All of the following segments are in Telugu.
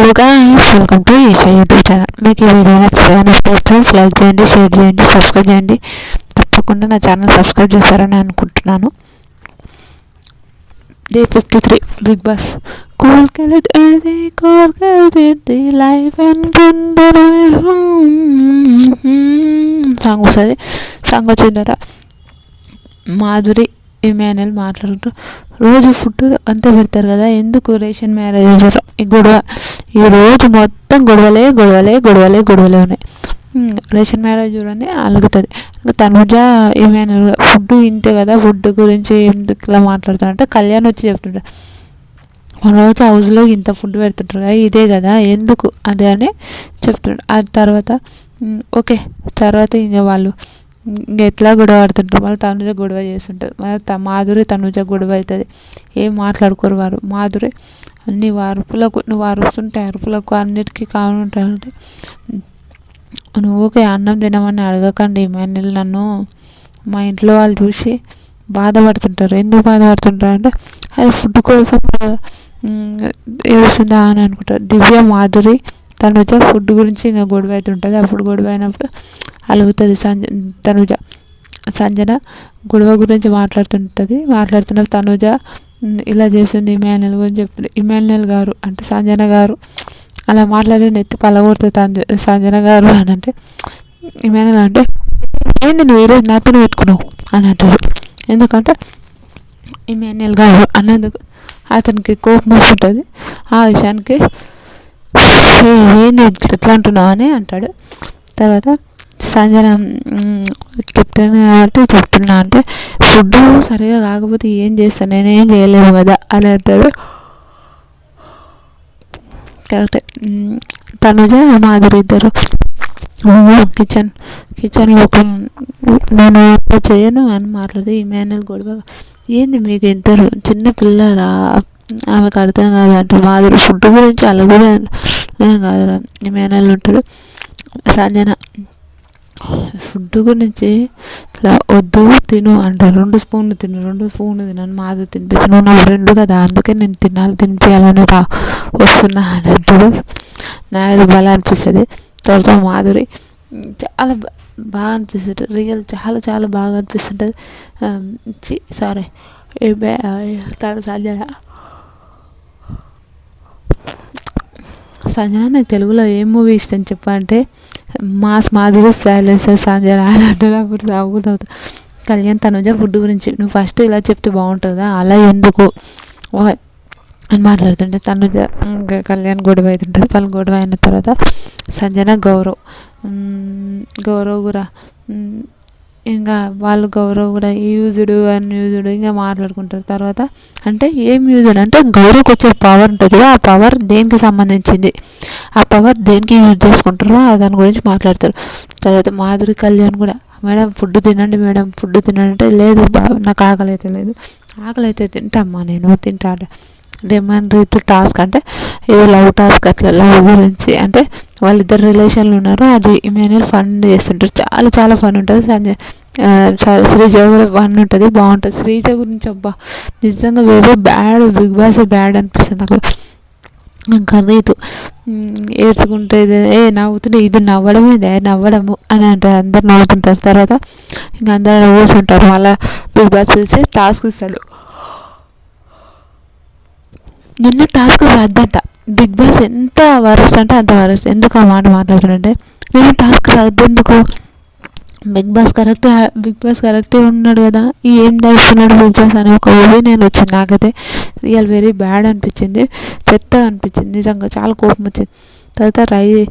Hello guys welcome to Esha YouTube channel మీకు ఈ వీడియో నచ్చిందని ఫ్రెండ్స్ లైక్ చేయండి షేర్ చేయండి సబ్స్క్రైబ్ చేయండి. తప్పకుండా నా ఛానల్ సబ్స్క్రైబ్ చేస్తారని అనుకుంటున్నాను. Day fifty three Bigg Boss కోల్కెళ్తే కోల్కెళ్తే లైఫ్ సాంగ్ వస్తుంది. సాంగ్ వచ్చిన తర్వాత మాధురి ఇమానుయల్ మాట్లాడుతూ రోజు ఫుడ్ అంతా పెడతారు కదా ఎందుకు రేషన్ మ్యారేజ్ ఈ గొడవ. ఈ రోజు మొత్తం గొడవలే గొడవలే గొడవలే గొడవలే ఉన్నాయి. రేషన్ మ్యారేజ్ చూడండి అలుగుతుంది. తనుజ ఏమైనా ఫుడ్ ఇంతే కదా ఫుడ్ గురించి ఎందుకు ఇలా మాట్లాడుతారంటే కళ్యాణ్ వచ్చి చెప్తుంటారు రోజు హౌస్లో ఇంత ఫుడ్ పెడుతుంటారు కదా ఇదే కదా ఎందుకు? అదే అని చెప్తుండ్రు ఆ తర్వాత ఓకే తర్వాత ఇంకా వాళ్ళు ఇంక ఎట్లా గొడవ ఆడుతుంటారు మళ్ళీ తనుజ గొడవ చేస్తుంటారు మళ్ళీ త మాధురి తనుజ గొడవ అవుతుంది. ఏం మాట్లాడుకోరు వారు. మాధురి అన్ని అరుపులకు నువ్వు అరుస్తుంటే అరుపులకు అన్నిటికీ కానుంటాయంటే నువ్వు అన్నం తినమని అడగకండి ఇమాన్యుల్ నన్ను. మా ఇంట్లో వాళ్ళు చూసి బాధపడుతుంటారు. ఎందుకు బాధపడుతుంటారు అంటే అది ఫుడ్ కోసం ఏడుస్తుందా? అని అనుకుంటారు. దివ్య మాధురి తనుజ ఫుడ్ గురించి ఇంకా గొడవ అవుతుంటుంది. అప్పుడు గొడవ అయినప్పుడు అలుగుతుంది సంజ తనుజ సంజన గొడవ గురించి మాట్లాడుతుంటుంది. మాట్లాడుతున్నప్పుడు తనుజ ఇలా చేస్తుంది ఇమాన్యుల్ గురించి చెప్తుంది ఇమాన్యుల్ గారు అంటే సంజన గారు అలా మాట్లాడి నెత్తి పలగొడుతుంది సంజన గారు అని అంటే ఇమాన్యుల్ అంటే ఏంది నువ్వు ఈరోజు నాతో పెట్టుకున్నావు? అని అంటారు ఎందుకంటే ఇమాన్యుల్ గారు అన్నందుకు అతనికి కోపం వస్తుంటుంది. ఆ విషయానికి ఏంది ఎట్లా అంటున్నావు? అని అంటాడు. తర్వాత సంజన కెప్టెన్ కాబట్టి చెప్తున్నా అంటే ఫుడ్ సరిగా కాకపోతే ఏం చేస్తాను నేనేం చేయలేము కదా? అని అంటాడు. కరెక్టే. తనుజ మాధురి ఇద్దరు. కిచెన్ కిచెన్లో ఒక నేను చేయను? అని మాట్లాడి ఇమాన్యుల్ గొడవ. ఏంది మీకు ఇద్దరు? చిన్న పిల్లరా? ఆమెకు అర్థం కాదు అంటారు మాధురి ఫుడ్ గురించి అలా కూడా కాదురా కాదురా. ఇమాన్యుల్ ఉంటాడు సంజన ఫుడ్ గురించి ఇట్లా వద్దు తిను అంటారు రెండు స్పూన్లు తిను రెండు స్పూన్లు తినను మాది తినిపిస్తాను నువ్వు నా ఫ్రెండ్ కదా అందుకే నేను తినాలి తినిపించాలని రా వస్తున్నా అన్నట్టు. నాకు అది భలే అనిపిస్తుంది. తర్వాత మాధురి చాలా బాగా అనిపిస్తుంది. రియల్ చాలా చాలా బాగా అనిపిస్తుంటుంది. సారీ తను సంజన సంజన నాకు తెలుగులో ఏం మూవీ ఇష్టం చెప్పంటే మాస్ మాధురి సైలెన్సర్ సంజన అని అంటాడు అప్పుడు కళ్యాణ్ తనుజ ఫుడ్ గురించి నువ్వు ఫస్ట్ ఇలా చెప్తే బాగుంటుందా? అలా ఎందుకు? ఓ అని మాట్లాడుతుంటే తనుజ కళ్యాణ్ గొడవ అవుతుంటుంది. వాళ్ళు గొడవ అయిన తర్వాత సంజన గౌరవ్. గౌరవ్ కూడా. ఇంకా వాళ్ళు గౌరవ్ కూడా యూజుడు అన్యూజుడు ఇంకా మాట్లాడుకుంటారు. తర్వాత అంటే ఏం యూజుడ్ అంటే గౌరవ్కి వచ్చే పవర్ ఉంటుంది ఆ పవర్ దేనికి సంబంధించింది? ఆ పవర్ దేనికి యూజ్ చేసుకుంటారో దాని గురించి మాట్లాడతారు. తర్వాత మాధురి కళ్యాణ్ కూడా మేడం ఫుడ్ తినండి మేడం ఫుడ్ తినండి అంటే లేదు నాకు ఆకలి అయితే లేదు. ఆకలి అయితే తింటామ్మా నేను తింటా డెమాన్ రీతు టాస్క్ అంటే ఏదో లవ్ టాస్క్ అట్లా లవ్ గురించి అంటే వాళ్ళిద్దరు రిలేషన్లు ఉన్నారు. అది ఇమాన్యుల్ ఫన్ చేస్తుంటారు. చాలా చాలా ఫన్ ఉంటుంది. సంజయ్ శ్రీజ కూడా ఫన్ ఉంటుంది. బాగుంటుంది. శ్రీజ గురించి అబ్బా నిజంగా వేరే బ్యాడ్ బిగ్ బాస్ బ్యాడ్ అనిపిస్తుంది నాకు. ఇంకా రీతు ఏడ్చుకుంటే ఏ నవ్వుతుంటే ఇది నవ్వడమేదే నవ్వడము అని అంటారు అందరు నవ్వుతుంటారు. తర్వాత ఇంకా అందరు కూర్చుంటారు మళ్ళీ బిగ్ బాస్ పిలిచి టాస్క్ ఇస్తాడు. నిన్న టాస్క్ రద్దంట. బిగ్ బాస్ ఎంత వరస్ట్ అంటే అంత వరస్ట్ ఎందుకు ఆ మాట మాట్లాడుతుంటే నేను task రద్దెందుకు? Bigg Boss correct Bigg Boss కరెక్టే ఉన్నాడు కదా. ఈ ఏం దాస్తున్నాడు బిగ్ బాస్? అనే ఒక నేను వచ్చింది. నాకైతే రియల్ వెరీ బ్యాడ్ అనిపించింది. చెత్తగా అనిపించింది. నిజంగా చాలా కోపం వచ్చింది. తర్వాత రై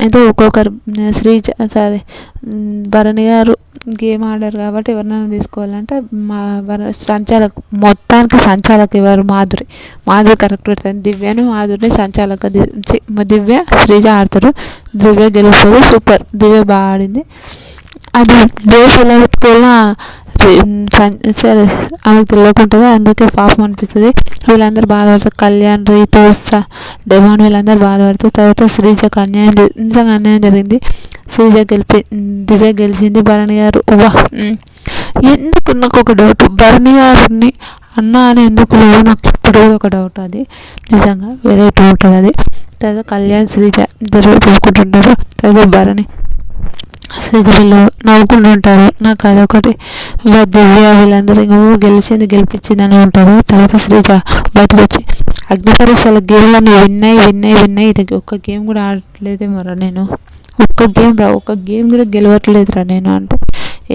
అయితే ఏదో ఒక్కొక్కరు శ్రీజ సరే భరణి గారు గేమ్ ఆడారు కాబట్టి ఎవరినైనా తీసుకోవాలంటే మా భర సంచాలక్ మొత్తానికి సంచాలక్ ఇవ్వరు మాధురి. మాధురి కరెక్ట్ పెడతాను దివ్యను మాధురిని సంచాలక దివ్య శ్రీజ ఆడతారు. దివ్య గెలుస్తుంది. సూపర్. దివ్య బాగా ఆడింది. అది దేశ ఎలా పెట్టుకోవాలా సరే ఆమెకు తెలియకుంటుంది అందుకే పాపం అనిపిస్తుంది. వీళ్ళందరూ బాధపడతారు. కళ్యాణ్ రీతు డెమోన్ డెమాన్ వీళ్ళందరూ బాధపడతారు. తర్వాత శ్రీజకు అన్యాయం నిజంగా అన్యాయం జరిగింది. శ్రీజ గెలిపి దివ్య గెలిచింది. భరణి గారు వా ఎందుకు నాకు ఒక డౌట్? భరణి గారిని అన్న అని ఎందుకు నాకు ఇప్పుడు కూడా ఒక డౌట్ అది. నిజంగా వేరే డౌట్ అది. తర్వాత కళ్యాణ్ శ్రీజ ఇద్దరు చూసుకుంటుంటారు తర్వాత భరణి మెసేజ్ వీళ్ళు నవ్వుకుంటుంటారు నాకు అదొకటి. దివ్య వీళ్ళందరూ ఇంకా గెలిచింది గెలిపించింది అని ఉంటారు తర్వాత శ్రీజ బయటకు వచ్చి అగ్ని పరీక్షల గేమ్లను విన్నాయి విన్నాయి విన్నాయి. ఇది ఒక్క గేమ్ కూడా ఆడట్లేదేమోరా నేను? ఒక్క గేమ్ రా ఒక్క గేమ్ కూడా గెలవట్లేదురా నేను అంటే.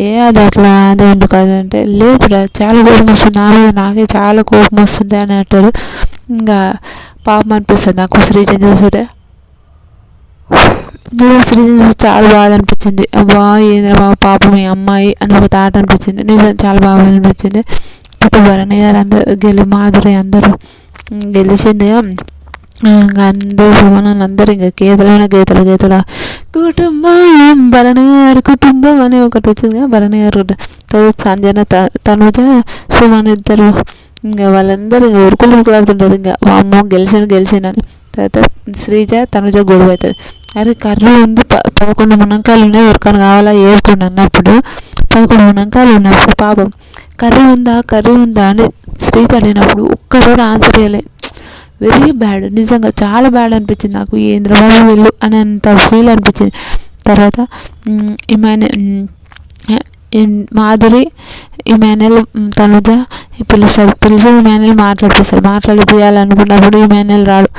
ఏ అది అట్లా అది ఎందుకు అది అంటే లేదురా చాలా కోపం వస్తుంది. నా మీద నాకే చాలా కోపం వస్తుంది అని అంటారు. ఇంకా పాపం అనిపిస్తుంది. నాకు శ్రీజని చూసుంటే నేను చూసి చాలా బాధ అనిపించింది. అబ్బా ఏంద్ర బాబు పాపం ఈ అమ్మాయి అని ఒక తాట అనిపించింది. నిజం చాలా బాగా అనిపించింది. ఇప్పుడు భరణి గారు అందరు గెలి మాధురి అందరూ గెలిచింది. ఇంకా అందరూ సుమన్ అందరూ ఇంకా గీతలైన గీతలు గీతల కుటుంబం భరణి గారి కుటుంబం అని ఒకటి వచ్చింది. కదా భరణి గారు తర్వాత సంజన త- తనుజ సుమన్ ఇద్దరు ఇంకా వాళ్ళందరూ ఇంకా ఉరుకులు ఉరుకులాడుతుంటారు. ఇంకా అమ్మో గెలిచాను గెలిచాను అని. తర్వాత శ్రీజ తనుజ గొడవ అవుతుంది. అరే కర్రీ ఉంది ప పదకొండు మునంకాయలు ఉన్నాయి ఎవరికైనా కావాలా? ఏరుకోండి అన్నప్పుడు పదకొండు మునంకాయలు ఉన్నప్పుడు పాపం కర్రీ ఉందా? కర్రీ ఉందా? అని శ్రీజ అడిగినప్పుడు ఒక్కరోజు ఆన్సర్ చేయలే. వెరీ బ్యాడ్ నిజంగా చాలా బ్యాడ్ అనిపించింది నాకు. ఏంద్రబాబు వెళ్ళు అని అంత ఫీల్ అనిపించింది. తర్వాత ఏమైనా మాధురి ఈ ఇమానుయల్ తనుజ పిలుస్తాడు పిలిచి ఇమానుయల్ మాట్లాడిపిస్తాడు మాట్లాడిపియాలనుకున్నప్పుడు ఇమానుయల్ రాడు.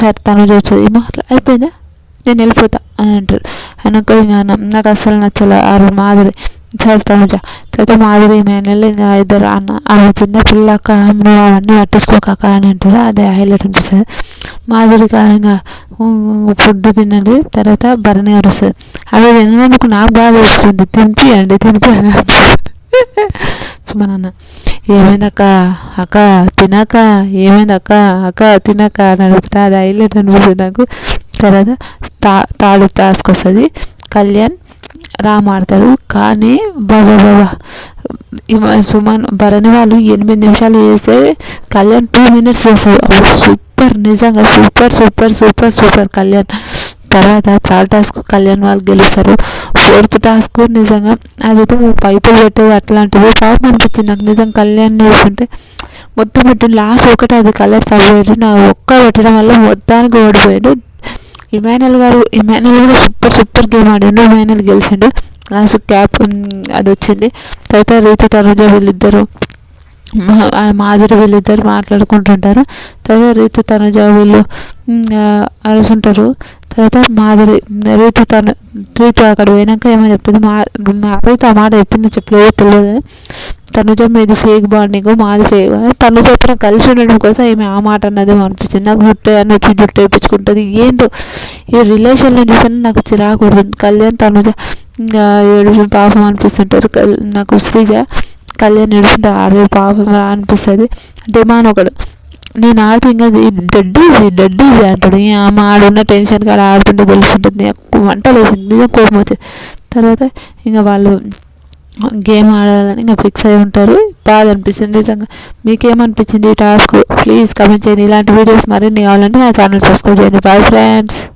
సరే తనుజ వచ్చేది మాట్లా అయిపోయిందా? నేను వెళ్ళిపోతా అని అంటారు. అనక ఇంకా నాకు అస్సలు నచ్చలే ఆ మాధురి. సరే తనుజ తర్వాత మాధురి ఇమానుయల్ ఇంకా ఇద్దరు అన్న ఆమె చిన్నపిల్ల అక్క నువ్వు అవన్నీ పట్టించుకోక అక్క అని అంటారు. అదే హైలైట్ అనిపిస్తుంది. మాధురి ఇంకా ఫుడ్ తిన్నది తర్వాత భరణి గారు వస్తుంది అవి తినడానికి నాకు బాగా వస్తుంది తినిపియండి తినిపియండి సుమన్ అన్న ఏమైంది అక్క? అక్క తినక? ఏమైంది అక్క? అక్క తినక? అని అడుగుతా అది హైలైట్ అనిపిస్తుంది నాకు. తర్వాత తా తాడు తాసుకొస్తుంది. కళ్యాణ్ రామ్ ఆడతారు కానీ బాబా బాబా సుమన్ భరణి వాళ్ళు ఎనిమిది నిమిషాలు చేస్తే కళ్యాణ్ టూ మినిట్స్ చేస్తారు అప్పుడు సూపర్ నిజంగా super super super super Kalyan. తర్వాత థర్డ్ టాస్క్ కళ్యాణ్ వాళ్ళు గెలుస్తారు. ఫోర్త్ టాస్క్ నిజంగా అదైతే పైపులు పెట్టేది అట్లాంటివి పాపం అనిపించింది నాకు నిజంగా కళ్యాణ్ చూస్తుంటే. మొత్తం పెట్టిన లాస్ట్ ఒకటే అది కలర్ ఫైవ్ నా ఒక్క పెట్టడం వల్ల మొత్తానికి ఓడిపోయాడు. ఇమానుయల్ గారు ఇమానుయల్ కూడా సూపర్ సూపర్ గేమ్ ఆడిండు. ఇమానుయల్ గెలిచిండు. లాస్ట్ క్యాప్ అది వచ్చింది. తర్వాత రీతు తనుజ వీళ్ళిద్దరు మా- మాధురి వీళ్ళిద్దరు మాట్లాడుకుంటుంటారు. తర్వాత రీతు తనుజ వీళ్ళు అరుసుంటారు అరుస్తుంటారు. తర్వాత మాధురి రీతు తను రీతు అక్కడ పోయినాక ఏమో చెప్తుంది మా రీతు ఆ మాట చెప్పిందో చెప్పలేదో తెలియదు. తనుజ మీది ఫేక్ బాండింగ్ మాది ఫేక్ అని తనుజ కలిసి ఉండడం కోసం ఈమె ఆ మాట అన్నది అనిపించింది. నాకు జుట్టు అని వచ్చి జుట్టు వేయించుకుంటుంది ఏంటో ఈ రిలేషన్లో చూసాను నాకు చిరాకు ఉంటుంది కళ్యాణ్ తనుజ ఇంకా ఏడు పాపం అనిపిస్తుంటారు. నాకు శ్రీజ కళ్యాణ్ ఏడుస్తుంటే ఆడే పాపం రా అనిపిస్తుంది. డిమాన్ ఒకడు నేను ఆడితే ఇంకా డెడ్ ఈజీ డెడ్ ఈజీ అంటాడు. ఈ ఆమె ఆడున్న టెన్షన్ కాడ ఆడుతుంటే తెలుస్తుంటుంది. వంటలు వంట నిజం కోపం వచ్చింది. తర్వాత ఇంకా వాళ్ళు గేమ్ ఆడాలని ఇంకా ఫిక్స్ అయి ఉంటారు. బాధ అనిపిస్తుంది నిజంగా. మీకేమనిపించింది ఈ టాస్క్ ప్లీజ్ కమెంట్ చేయండి. ఇలాంటి వీడియోస్ మరిన్ని కావాలంటే నా ఛానల్ సబ్స్క్రైబ్ చేయండి. Bye friends